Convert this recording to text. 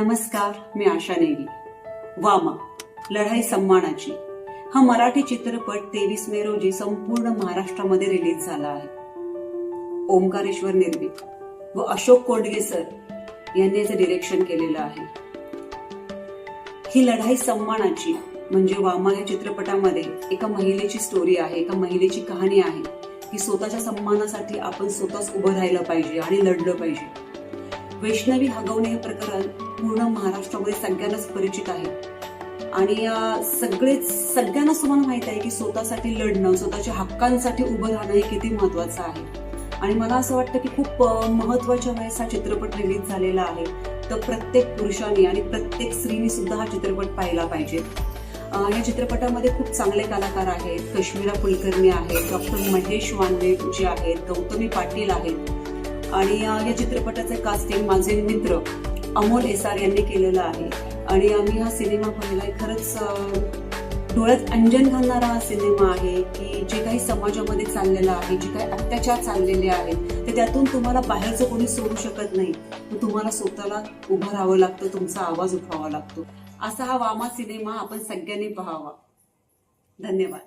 नमस्कार मी आशा नेगी. वामा लढाई सन्मानाची हा मराठी चित्रपट तेवीस मे रोजी संपूर्ण महाराष्ट्रामध्ये रिलीज झाला आहे. ओंकारेश्वर निर्मित व अशोक कोंडगे सर यांनी याचं डिरेक्शन केलेलं आहे. ही लढाई सन्मानाची म्हणजे वामा या चित्रपटामध्ये एका महिलेची स्टोरी आहे एका महिलेची कहाणी आहे की स्वतःच्या सन्मानासाठी आपण स्वतःच उभं राहिलं पाहिजे आणि लढलं पाहिजे. वैष्णवी हगवणे हे प्रकरण पूर्ण महाराष्ट्रामध्ये सगळ्यांनाच परिचित आहे. आणि सगळेच सगळ्यांनाच तुम्हाला माहीत आहे की स्वतःसाठी लढणं स्वतःच्या हक्कांसाठी उभं राहणं हे किती महत्वाचं आहे. आणि मला असं वाटतं की खूप महत्त्वाच्या वेळेस हा चित्रपट रिलीज झालेला आहे. तर प्रत्येक पुरुषाने आणि प्रत्येक स्त्रीने सुद्धा हा चित्रपट पाहिला पाहिजे. या चित्रपटामध्ये खूप चांगले कलाकार आहेत. कश्मीरा कुलकर्णी आहेत डॉक्टर महेश वांदे जे आहेत गौतमी पाटील आहेत. आणि या चित्रपटाचे कास्टिंग माझे मित्र अमोल एसार यांनी केलेलं आहे. आणि आम्ही हा सिनेमा पाहिलाय. खरंच डोळ्यात अंजन घालणारा हा सिनेमा आहे की जे काही समाजामध्ये चाललेलं आहे जे काही अत्याचार चाललेले आहेत ते त्यातून तुम्हाला बाहेरचं कोणी सोडू शकत नाही. मग तुम्हाला स्वतःला उभं राहावं लागतं तुमचा आवाज उठवावा लागतो. असा हा वामा सिनेमा आपण सगळ्यांनी पाहावा. धन्यवाद.